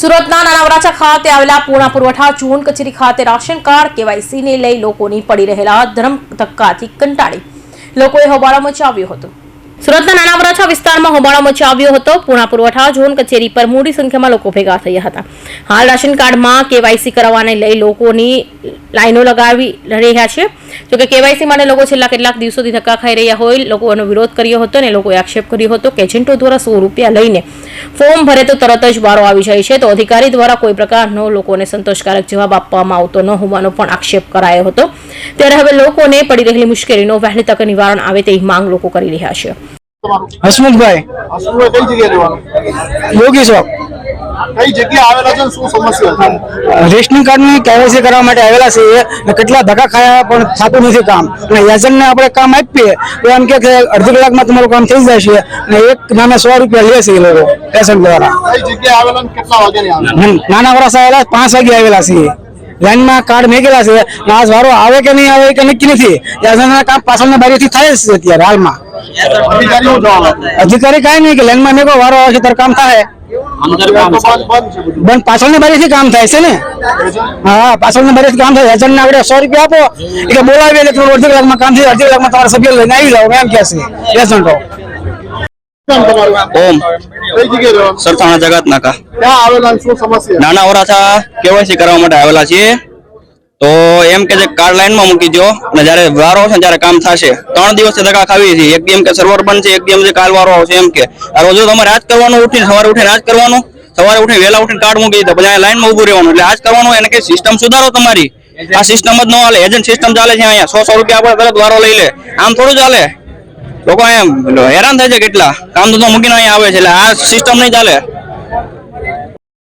સુરતના નાના વરાછા ખાતે આવેલા પૂર્ણા પુરવઠા જૂન કચેરી ખાતે રાશન કાર્ડ કેવાયસીને લઈ લોકોની પડી રહેલા ધર્મ ધક્કાથી કંટાળી. લોકોએ હોબાળો મચાવ્યો હતો. સુરતના નાના વરાછા વિસ્તારમાં હોબાળો મચાવ્યો હતો. પૂર્ણા પુરવઠા ઝોન કચેરી પર મોટી સંખ્યામાં લોકો ભેગા થયા હતા. હાલ રાશન કાર્ડમાં કેવાયસી કરાવવાને લઈ લોકોની લાઈનો લગાવી રહ્યા છે. જોકે કેવાયસી માટે લોકો છેલ્લા કેટલાક દિવસોથી ધક્કા ખાઈ રહ્યા હોય લોકોનો વિરોધ કર્યો હતો અને લોકોએ આક્ષેપ કર્યો હતો કે એજન્ટો દ્વારા સો રૂપિયા લઈને ફોર્મ ભરે તો તરત જ વારો આવી જાય છે. તો અધિકારી દ્વારા કોઈ પ્રકારનો લોકોને સંતોષકારક જવાબ આપવામાં આવતો ન હોવાનો પણ આક્ષેપ કરાયો હતો. ત્યારે હવે લોકોને પડી રહેલી મુશ્કેલીનો વહેલી તકે નિવારણ આવે તેવી માંગ લોકો કરી રહ્યા છે. હસમુખભાઈ. યોગી ચોક. કઈ જગ્યાએ આવેલા છે ને શું સમસ્યા છે? રેશનિંગ કાર્ડની કેવાયસી કરવા માટે આવેલા છે અને કેટલા ધક્કા ખાયા પણ થતું નથી કામ. અને એજન્ટને આપણે કામ આપીએ તો એમ કે કે અડધી કલાકમાં તમારું કામ થઈ જશે અને એક નામે સો રૂપિયા લે છે એ લોકો એજન્ટ દ્વારા. કઈ જગ્યાએ આવેલા ને કેટલા વાગે ની આવેલા? અને નાના વરસ આવેલા પાંચ વાગે આવેલા છે લાઈનમાં કાર્ડ મેકેલા છે અને આજ વારો આવે કે નહીં આવે કે નક્કી નથી. એજન્ટના કામ પાછળના બારીથી થાય જ છે અત્યારે હાલમાં. અધિકારીઓ જવાબ અધિકારી કાંઈ નહીં કે લાઈનમાં મેકો વારો આવે છે ત્યારે કામ થાય. બંધ પાછળ છે બધું. બંધ પાછળની બારીથી કામ થાય છે ને? હા પાછળ પાછળની બારીથી કામ થાય એજન્ટ આગળ સો રૂપિયા આપો. એટલે બોલાવી એટલે થોડું અડધી કલાકમાં કામ થઈ અડધી કલાકમાં તમારા સભ્ય લઈને આવી જાઓ. એમ કે છે. એજન્ટો ઓમ. સરથાણા જગત નાકા. ક્યાં આવેલા ને શું સમસ્યા? નાના વરાછા કેવાયસી કરવા માટે આવેલા છીએ. તો એમ કે જે કાર્ડ લાઈનમાં મૂકી દો અને જ્યારે વારો આવશે ત્યારે કામ થશે. ત્રણ દિવસથી ધક્કા ખાવી છે. એક એમ કે સર્વર બંધ છે એક એમ કે કાલ વારો આવશે એમ કે. આ રોજો તમારે આજ કરવાનું ઉઠીને સવારે ઉઠીને આજ કરવાનું સવારે ઉઠીને વહેલા ઉઠીને કાર્ડ મૂકી દીધા. પછી લાઈનમાં ઊભું રહેવાનું. એટલે આજ કરવાનું એને કે સિસ્ટમ સુધારો તમારી. આ સિસ્ટમ જ ન હાલે. એજન્ટ સિસ્ટમ ચાલે છે અહીંયા. સો સો રૂપિયા આપણે તરત વારો લઈ લે. આમ થોડું ચાલે. લોકો અહીંયા હેરાન થાય છે કેટલા. કામ ધંધો મૂકીને અહીંયા આવે છે. એટલે આ સિસ્ટમ નહીં ચાલે.